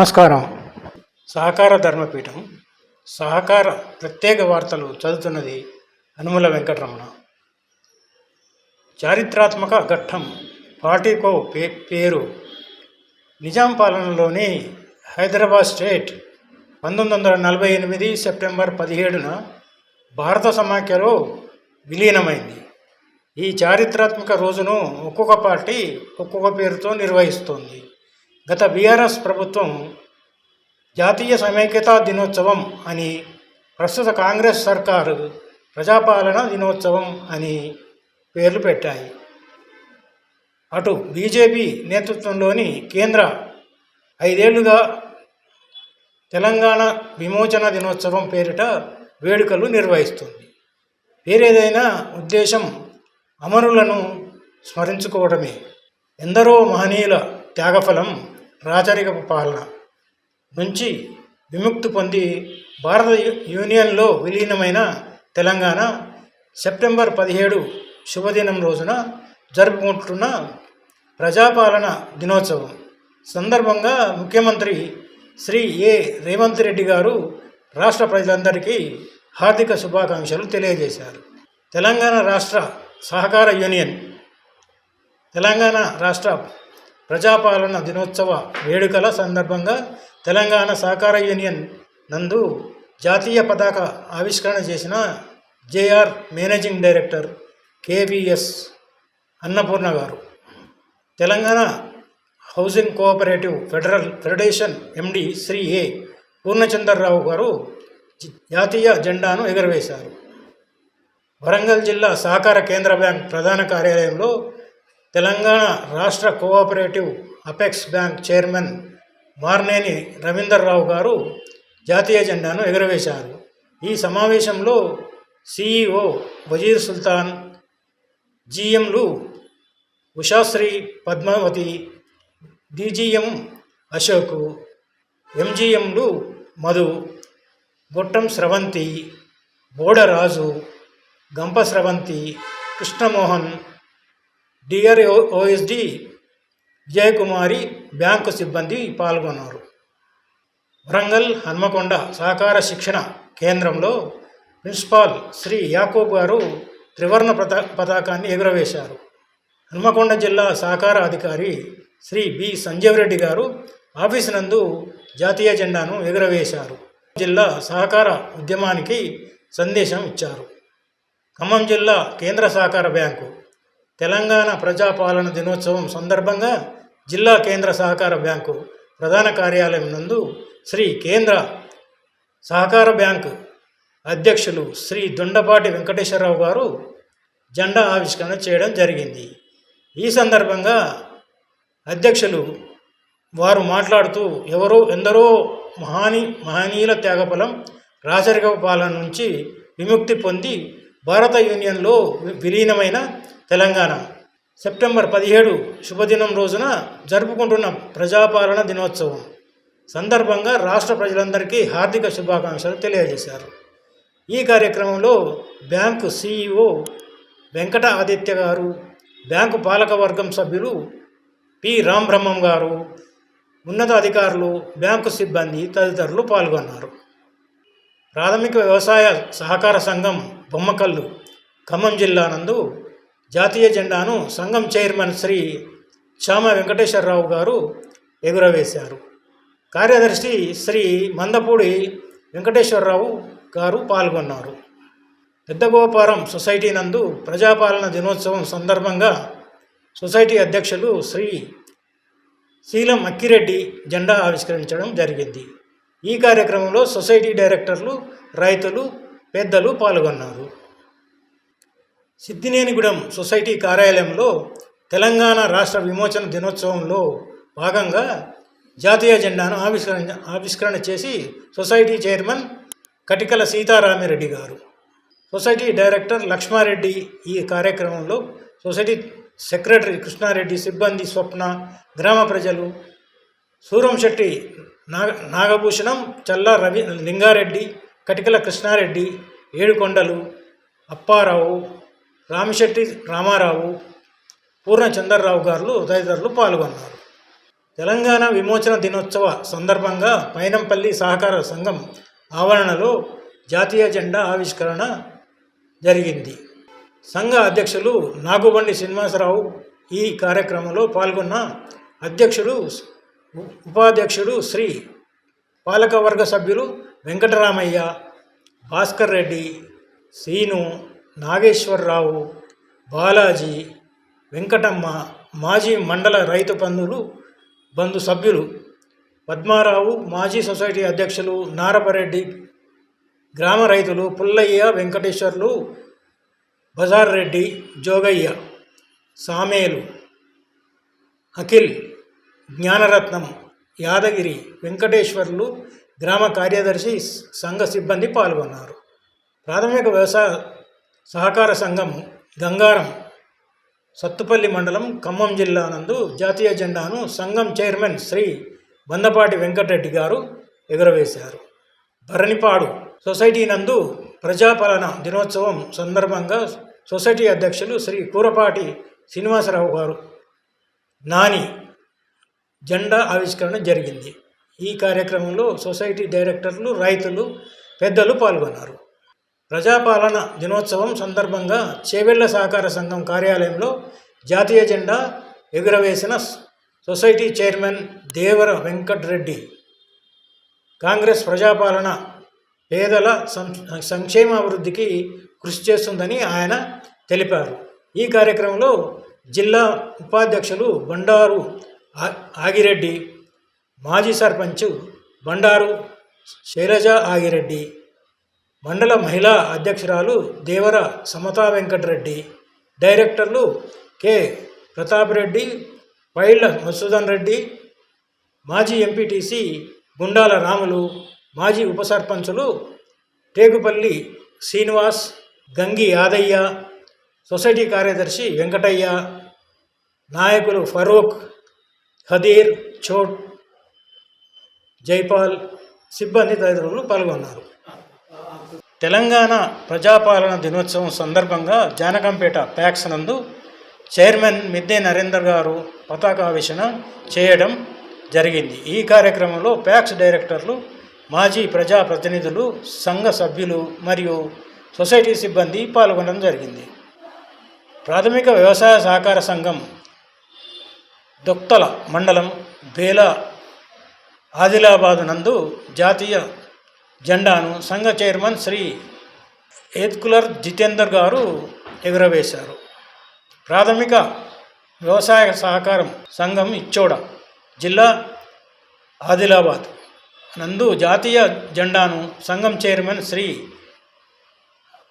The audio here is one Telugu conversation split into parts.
నమస్కారం. సహకార ధర్మపీఠం సహకార ప్రత్యేక వార్తలు చదువుతున్నది అనుమల వెంకటరమణ. చారిత్రాత్మక ఘట్టం పార్టీకో పే పేరు నిజాం పాలనలోని హైదరాబాద్ స్టేట్ పంతొమ్మిది వందల నలభై ఎనిమిది సెప్టెంబర్ పదిహేడున భారత సమాఖ్యలో విలీనమైంది. ఈ చారిత్రాత్మక రోజును ఒక్కొక్క పార్టీ ఒక్కొక్క పేరుతో నిర్వహిస్తోంది. గత బీఆర్ఎస్ ప్రభుత్వం జాతీయ సమైక్యతా దినోత్సవం అని ప్రస్తుత కాంగ్రెస్ సర్కారు ప్రజాపాలన దినోత్సవం అని పేర్లు పెట్టాయి. అటు బీజేపీ నేతృత్వంలోని కేంద్ర ఐదేళ్ళుగా తెలంగాణ విమోచన దినోత్సవం పేరిట వేడుకలు నిర్వహిస్తుంది. వేరేదైనా ఉద్దేశం అమరులను స్మరించుకోవడమే. ఎందరో మహనీయుల త్యాగఫలం రాచరికపు పాలన నుంచి విముక్తి పొంది భారత యూనియన్లో విలీనమైన తెలంగాణ సెప్టెంబర్ పదిహేడు శుభదినం రోజున జరుపుకుంటున్న ప్రజాపాలన దినోత్సవం. సందర్భంగా ముఖ్యమంత్రి శ్రీ ఏ. రేవంత్ రెడ్డి గారు రాష్ట్ర ప్రజలందరికీ హార్దిక శుభాకాంక్షలు తెలియజేశారు. తెలంగాణ రాష్ట్ర సహకార యూనియన్ తెలంగాణ రాష్ట్ర ప్రజాపాలన దినోత్సవ వేడుకల సందర్భంగా తెలంగాణ సహకార యూనియన్ నందు జాతీయ పతాక ఆవిష్కరణ చేసిన JR managing director KVS Annapurna garu. Telangana housing cooperative federal federation MD Shri A Purnachandra Rao garu జాతీయ జెండాను ఎగురవేశారు. వరంగల్ జిల్లా సహకార కేంద్ర బ్యాంక్ ప్రధాన కార్యాలయంలో తెలంగాణ రాష్ట్ర cooperative apex bank chairman Marneni Ravinder Rao garu జాతీయ జెండాను ఎగురవేశారు. ఈ సమావేశంలో సిఇఓ వజీర్ సుల్తాన్ జిఎంలు Ushasri Padmavati DGM Ashok ఎంజీఎంలు Madhu Gottam Sravanthi Bodaraju Gampa Sravanthi Krishnamohan DR OSD Vijayakumari bank సిబ్బంది పాల్గొన్నారు. వరంగల్ హన్మకొండ సహకార శిక్షణ కేంద్రంలో ప్రిన్సిపాల్ శ్రీ యాకూబ్ గారు త్రివర్ణ పతా పతాకాన్ని ఎగురవేశారు. హన్మకొండ జిల్లా సహకార అధికారి శ్రీ బి సంజీవ్ రెడ్డి గారు ఆఫీసు నందు జాతీయ జెండాను ఎగురవేశారు. జిల్లా సహకార ఉద్యమానికి సందేశం ఇచ్చారు. ఖమ్మం జిల్లా కేంద్ర సహకార బ్యాంకు తెలంగాణ ప్రజాపాలన దినోత్సవం సందర్భంగా జిల్లా కేంద్ర సహకార బ్యాంకు ప్రధాన కార్యాలయం నందు శ్రీ కేంద్ర సహకార బ్యాంకు అధ్యక్షులు శ్రీ దొండపాటి వెంకటేశ్వరరావు గారు జెండా ఆవిష్కరణ చేయడం జరిగింది. ఈ సందర్భంగా అధ్యక్షులు వారు మాట్లాడుతూ ఎవరో ఎందరో మహాని మహనీయుల త్యాగఫలం రాచరిక పాలన నుంచి విముక్తి పొంది భారత యూనియన్లో వి- విలీనమైన తెలంగాణ. సెప్టెంబర్ పదిహేడు శుభదినం రోజున జరుపుకుంటున్న ప్రజాపాలన దినోత్సవం. సందర్భంగా రాష్ట్ర ప్రజలందరికీ హార్దిక శుభాకాంక్షలు తెలియజేశారు. ఈ కార్యక్రమంలో బ్యాంకు సీఈఓ వెంకట ఆదిత్య గారు బ్యాంకు పాలకవర్గం సభ్యులు పి. రాంబ్రహ్మం గారు ఉన్నతాధికారులు బ్యాంకు సిబ్బంది తదితరులు పాల్గొన్నారు. ప్రాథమిక వ్యవసాయ సహకార సంఘం బొమ్మకల్లు ఖమ్మం జిల్లా నందు జాతీయ జెండాను సంఘం చైర్మన్ శ్రీ శ్యామ వెంకటేశ్వరరావు గారు ఎగురవేశారు. కార్యదర్శి శ్రీ మందపూడి వెంకటేశ్వరరావు గారు పాల్గొన్నారు. పెద్దగోపారం సొసైటీ నందు ప్రజాపాలన దినోత్సవం సందర్భంగా సొసైటీ అధ్యక్షులు శ్రీ శీలం అక్కిరెడ్డి జెండా ఆవిష్కరించడం జరిగింది. ఈ కార్యక్రమంలో సొసైటీ డైరెక్టర్లు రైతులు పెద్దలు పాల్గొన్నారు. సిద్దినేనిగూడెం సొసైటీ కార్యాలయంలో తెలంగాణ రాష్ట్ర విమోచన దినోత్సవంలో భాగంగా జాతీయ జెండాను ఆవిష్కరణ ఆవిష్కరణ చేసి సొసైటీ చైర్మన్ కటికల సీతారామిరెడ్డి గారు. సొసైటీ డైరెక్టర్ లక్ష్మారెడ్డి ఈ కార్యక్రమంలో సొసైటీ సెక్రటరీ కృష్ణారెడ్డి సిబ్బంది స్వప్న గ్రామ ప్రజలు సూరంశెట్టి నాగ నాగభూషణం చల్లా రవి లింగారెడ్డి కటికల కృష్ణారెడ్డి ఏడుకొండలు అప్పారావు రామిశెట్టి రామారావు పూర్ణచంద్రరావు గారు తదితరులు పాల్గొన్నారు. తెలంగాణ విమోచన దినోత్సవ సందర్భంగా పైనంపల్లి సహకార సంఘం ఆవరణలో జాతీయ జెండా ఆవిష్కరణ జరిగింది. సంఘ అధ్యక్షులు నాగుబండి శ్రీనివాసరావు ఈ కార్యక్రమంలో పాల్గొన్న అధ్యక్షుడు ఉపాధ్యక్షుడు శ్రీ పాలకవర్గ సభ్యులు వెంకటరామయ్య భాస్కర్ రెడ్డి సీను నాగేశ్వరరావు బాలాజీ వెంకటమ్మ మాజీ మండల రైతు బంధువులు బంధు సభ్యులు పద్మారావు మాజీ సొసైటీ అధ్యక్షులు నారపరెడ్డి గ్రామ రైతులు పుల్లయ్య వెంకటేశ్వర్లు బజార్ రెడ్డి జోగయ్య సామేలు అఖిల్ జ్ఞానరత్నం యాదగిరి వెంకటేశ్వర్లు గ్రామ కార్యదర్శి సంఘ సిబ్బంది పాల్గొన్నారు. ప్రాథమిక వ్యవసాయ సహకార సంఘం గంగారం సత్తుపల్లి మండలం ఖమ్మం జిల్లా నందు జాతీయ జెండాను సంఘం చైర్మన్ శ్రీ బందపాటి వెంకటరెడ్డి గారు ఎగురవేశారు. భరణిపాడు సొసైటీ నందు ప్రజాపాలన దినోత్సవం సందర్భంగా సొసైటీ అధ్యక్షులు శ్రీ కూరపాటి శ్రీనివాసరావు గారు నాని జెండా ఆవిష్కరణ జరిగింది. ఈ కార్యక్రమంలో సొసైటీ డైరెక్టర్లు రైతులు పెద్దలు పాల్గొన్నారు. ప్రజాపాలన దినోత్సవం సందర్భంగా చేవెళ్ళ సహకార సంఘం కార్యాలయంలో జాతీయ జెండా ఎగురవేసిన సొసైటీ చైర్మన్ దేవర వెంకటరెడ్డి. కాంగ్రెస్ ప్రజాపాలన పేదల సం- కృషి చేస్తుందని ఆయన తెలిపారు. ఈ కార్యక్రమంలో జిల్లా ఉపాధ్యక్షులు బండారు ఆగిరెడ్డి మాజీ సర్పంచ్ బండారు శైలజ ఆగిరెడ్డి మండల మహిళా అధ్యక్షురాలు దేవర సమతా వెంకటరెడ్డి డైరెక్టర్లు కె. ప్రతాప్ రెడ్డి పైళ్ళ మధుసూదన్ రెడ్డి మాజీ ఎంపీటీసీ గుండాల రాములు మాజీ ఉప సర్పంచులు టేకుపల్లి శ్రీనివాస్ గంగి యాదయ్య సొసైటీ కార్యదర్శి వెంకటయ్య నాయకులు ఫరూక్ ఖదీర్ చోట్ జైపాల్ సిబ్బంది తదితరులు పాల్గొన్నారు. తెలంగాణ ప్రజాపాలన దినోత్సవం సందర్భంగా జానకంపేట ప్యాక్స్ నందు చైర్మన్ మిద్దె నరేందర్ గారు పతాకావిషణ చేయడం జరిగింది. ఈ కార్యక్రమంలో ప్యాక్స్ డైరెక్టర్లు మాజీ ప్రజాప్రతినిధులు సంఘ సభ్యులు మరియు సొసైటీ సిబ్బంది పాల్గొనడం జరిగింది. ప్రాథమిక వ్యవసాయ సహకార సంఘం దొక్తల మండలం బేలా ఆదిలాబాదు నందు జాతీయ జెండాను సంఘ చైర్మన్ శ్రీ ఏత్కులర్ జితేందర్ గారు ఎగురవేశారు. ప్రాథమిక వ్యవసాయ సహకారం సంఘం ఇచ్చోడ జిల్లా ఆదిలాబాద్. నందు జాతీయ జెండాను సంఘం చైర్మన్ శ్రీ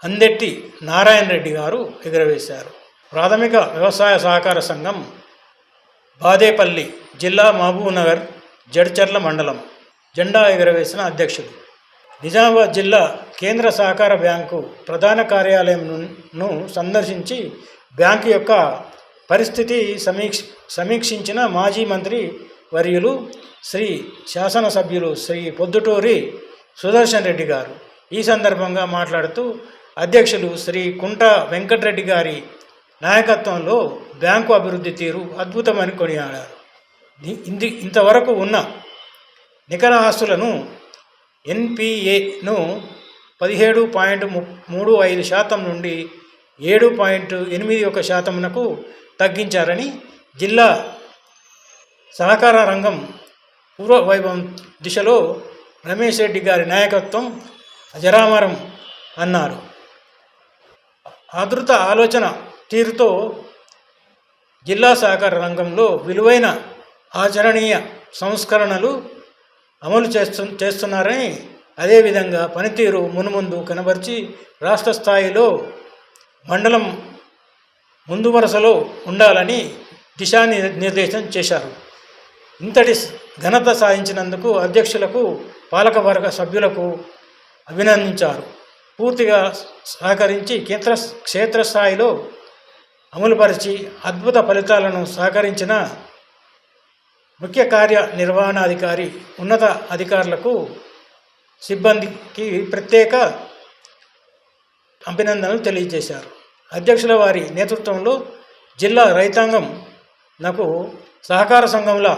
అందెట్టి నారాయణ రెడ్డి గారు ఎగురవేశారు. ప్రాథమిక వ్యవసాయ సహకార సంఘం బాదేపల్లి జిల్లా మహబూబ్నగర్ జడ్చర్ల మండలం జెండా ఎగురవేసిన అధ్యక్షులు నిజామాబాద్ జిల్లా కేంద్ర సహకార బ్యాంకు ప్రధాన కార్యాలయంను సందర్శించి బ్యాంకు యొక్క పరిస్థితి సమీక్ష సమీక్షించిన మాజీ మంత్రి వర్యులు శ్రీ శాసనసభ్యులు శ్రీ పొద్దుటూరి సుదర్శన్ రెడ్డి గారు. ఈ సందర్భంగా మాట్లాడుతూ అధ్యక్షులు శ్రీ కుంట వెంకటరెడ్డి గారి నాయకత్వంలో బ్యాంకు అభివృద్ధి తీరు అద్భుతమని కొనియాడారు. ఇంది ఇంతవరకు ఉన్న నికర ఆస్తులను ఎన్పిఏను పదిహేడు పాయింట్ ము మూడు ఐదు శాతం నుండి ఏడు పాయింట్ ఎనిమిది ఒక శాతమునకు తగ్గించారని జిల్లా సహకార రంగం పూర్వ వైభవం దిశలో రమేష్ రెడ్డి గారి నాయకత్వం అజరామరం అన్నారు. ఆదృత ఆలోచన తీరుతో జిల్లా సహకార రంగంలో విలువైన ఆచరణీయ సంస్కరణలు అమలు చేస్తు చేస్తున్నారని అదేవిధంగా పనితీరు మునుముందు కనబరిచి రాష్ట్ర స్థాయిలో మండలం ముందు వరుసలో ఉండాలని దిశాని నిర్దేశం చేశారు. ఇంతటి ఘనత సాధించినందుకు అధ్యక్షులకు పాలకవర్గ సభ్యులకు అభినందించారు. పూర్తిగా సహకరించి కేంద్ర క్షేత్రస్థాయిలో అమలుపరిచి అద్భుత ఫలితాలను సహకరించిన ముఖ్య కార్యనిర్వహణాధికారి ఉన్నత అధికారులకు సిబ్బందికి ప్రత్యేక అభినందనలు తెలియజేశారు. అధ్యక్షుల వారి నేతృత్వంలో జిల్లా రైతాంగం నాకు సహకార సంఘముల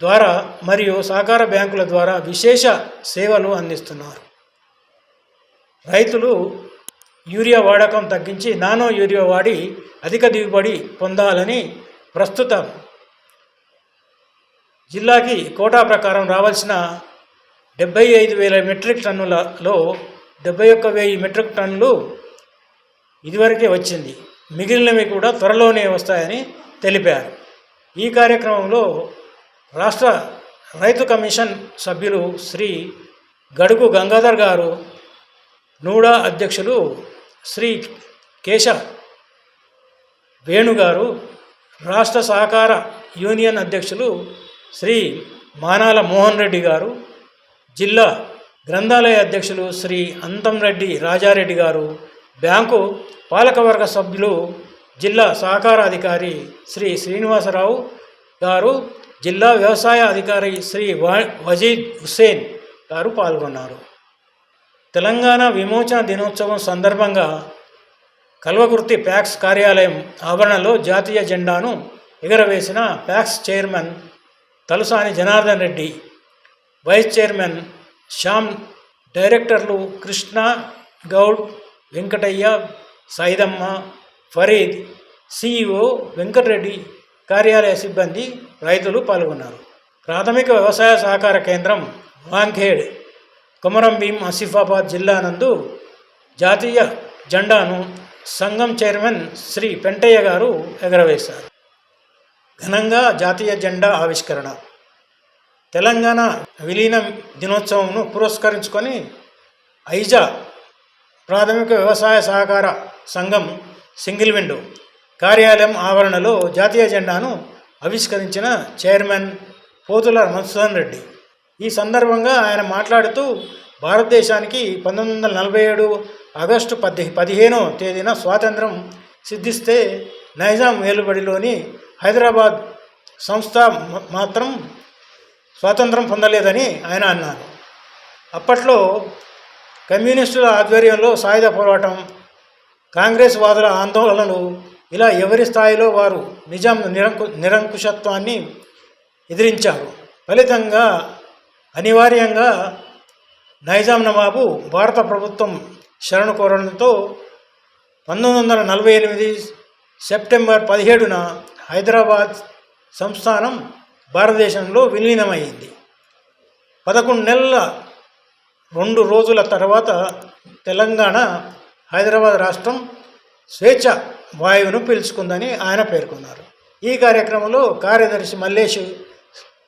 ద్వారా మరియు సహకార బ్యాంకుల ద్వారా విశేష సేవలు అందిస్తున్నారు. రైతులు యూరియా వాడకం తగ్గించి నానో యూరియా వాడి అధిక దిగుబడి పొందాలని ప్రస్తుతం జిల్లాకి కోటా ప్రకారం రావాల్సిన డెబ్బై ఐదు వేల మెట్రిక్ టన్నులలో డెబ్బై ఒక్క వెయ్యి మెట్రిక్ టన్నులు ఇదివరకే వచ్చింది. మిగిలినవి కూడా త్వరలోనే వస్తాయని తెలిపారు. ఈ కార్యక్రమంలో రాష్ట్ర రైతు కమిషన్ సభ్యులు శ్రీ గడుగు గంగాధర్ గారు నూడా అధ్యక్షులు శ్రీ కేశ వేణుగారు రాష్ట్ర సహకార యూనియన్ అధ్యక్షులు శ్రీ మానాల మోహన్ రెడ్డి గారు జిల్లా గ్రంథాలయ అధ్యక్షులు శ్రీ అంతంరెడ్డి రాజారెడ్డి గారు బ్యాంకు పాలకవర్గ సభ్యులు జిల్లా సహకార అధికారి శ్రీ శ్రీనివాసరావు గారు జిల్లా వ్యవసాయ అధికారి శ్రీ వజీద్ హుస్సేన్ గారు పాల్గొన్నారు. తెలంగాణ విమోచన దినోత్సవం సందర్భంగా కల్వకుర్తి ప్యాక్స్ కార్యాలయం ఆవరణలో జాతీయ జెండాను ఎగరవేసిన PACS chairman Talasani Janardhan Reddy vice chairman Shyam డైరెక్టర్లు కృష్ణ గౌడ్ వెంకటయ్య సైదమ్మ ఫరీద్ సిఇఓ వెంకటరెడ్డి కార్యాలయ సిబ్బంది రైతులు పాల్గొన్నారు. ప్రాథమిక వ్యవసాయ సహకార కేంద్రం వాంఖేడ్ కొమరం భీం ఆసిఫాబాద్ జిల్లా నందు జాతీయ జెండాను సంఘం చైర్మన్ శ్రీ పెంటయ్య గారు ఎగరవేశారు. ఘనంగా జాతీయ జెండా ఆవిష్కరణ. తెలంగాణ విలీన దినోత్సవంను పురస్కరించుకొని ఐజా ప్రాథమిక వ్యవసాయ సహకార సంఘం సింగిల్ విండో కార్యాలయం ఆవరణలో జాతీయ జెండాను ఆవిష్కరించిన చైర్మన్ పోతుల మధుసూదన్ రెడ్డి. ఈ సందర్భంగా ఆయన మాట్లాడుతూ భారతదేశానికి పంతొమ్మిది వందల నలభై ఏడు ఆగస్టు పది పదిహేనో తేదీన స్వాతంత్రం సిద్ధిస్తే నైజాం వేలుబడిలోని హైదరాబాద్ సంస్థ మాత్రం స్వాతంత్రం పొందలేదని ఆయన అన్నారు. అప్పట్లో కమ్యూనిస్టుల ఆధ్వర్యంలో సాయుధ పోరాటం కాంగ్రెస్ వాదుల ఆందోళనలు ఇలా ఎవరి స్థాయిలో వారు నిజాం నిరంకు నిరంకుశత్వాన్ని ఎదిరించారు? ఫలితంగా అనివార్యంగా నైజాం నవాబు భారత ప్రభుత్వం శరణు కోరడంతో పంతొమ్మిది వందల నలభై ఎనిమిది సెప్టెంబర్ పదిహేడున హైదరాబాద్ సంస్థానం భారతదేశంలో విలీనమైంది. పదకొండు నెలల రెండు రోజుల తర్వాత తెలంగాణ హైదరాబాద్ రాష్ట్రం స్వేచ్ఛ వాయువును పీల్చుకుందని ఆయన పేర్కొన్నారు. ఈ కార్యక్రమంలో కార్యదర్శి మల్లేష్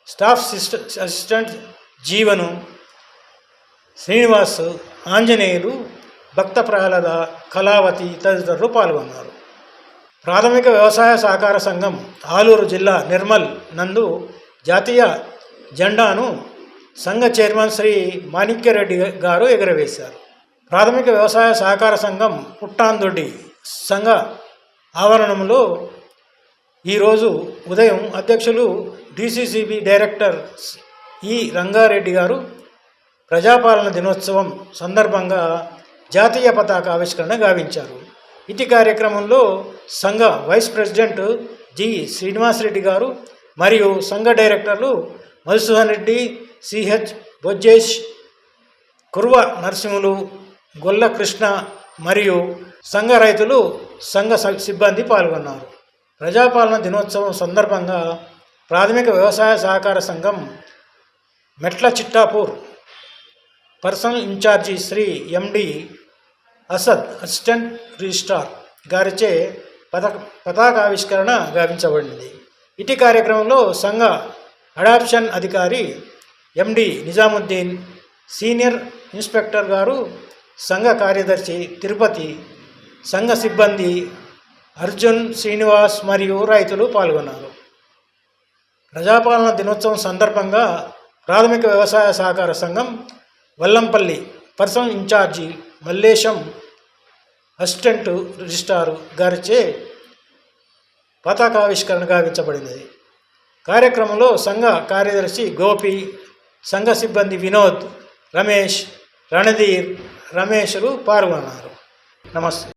స్టాఫ్ సిస్ట అసిస్టెంట్ జీవను శ్రీనివాస్ ఆంజనేయులు భక్త ప్రహ్లాద కళావతి తదితరులు పాల్గొన్నారు. ప్రాథమిక వ్యవసాయ సహకార సంఘం ఆలూరు జిల్లా నిర్మల్ నందు జాతీయ జెండాను సంఘ చైర్మన్ శ్రీ మాణిక్యరెడ్డి గారు ఎగురవేశారు. ప్రాథమిక వ్యవసాయ సహకార సంఘం పుట్టాందొడ్డి సంఘ ఆవరణంలో ఈరోజు ఉదయం అధ్యక్షులు డిసిసిబి డైరెక్టర్ ఈ రంగారెడ్డి గారు ప్రజాపాలన దినోత్సవం సందర్భంగా జాతీయ పతాక ఆవిష్కరణ గావించారు. ఇటు కార్యక్రమంలో సంఘ వైస్ ప్రెసిడెంట్ జి శ్రీనివాసరెడ్డి గారు మరియు సంఘ డైరెక్టర్లు మధుసూదన్ రెడ్డి సిహెచ్ బొజ్జేష్ కుర్వ నరసింహులు గొల్ల కృష్ణ మరియు సంఘ రైతులు సంఘ స- సిబ్బంది పాల్గొన్నారు. ప్రజాపాలన దినోత్సవం సందర్భంగా ప్రాథమిక వ్యవసాయ సహకార సంఘం Metla Chittapur personal incharge Shri MD Asad assistant registrar గారిచే పతాక పతాకావిష్కరణ గావించబడింది ఇటీ కార్యక్రమంలో సంఘ అడాప్షన్ అధికారి ఎండి నిజాముద్దీన్ సీనియర్ ఇన్స్పెక్టర్ గారు సంఘ కార్యదర్శి తిరుపతి సంఘ సిబ్బంది అర్జున్ శ్రీనివాస్ మరియు రైతులు పాల్గొన్నారు. ప్రజాపాలన దినోత్సవం సందర్భంగా ప్రాథమిక వ్యవసాయ సహకార సంఘం Vallampalli personal incharge Mallesham assistant registrar గారిచే పతాకావిష్కరణ గావించబడినది కార్యక్రమంలో సంఘ కార్యదర్శి గోపి సంఘ సిబ్బంది వినోద్ రమేష్ రణధీర్ రమేష్లు పాల్గొన్నారు. నమస్తే.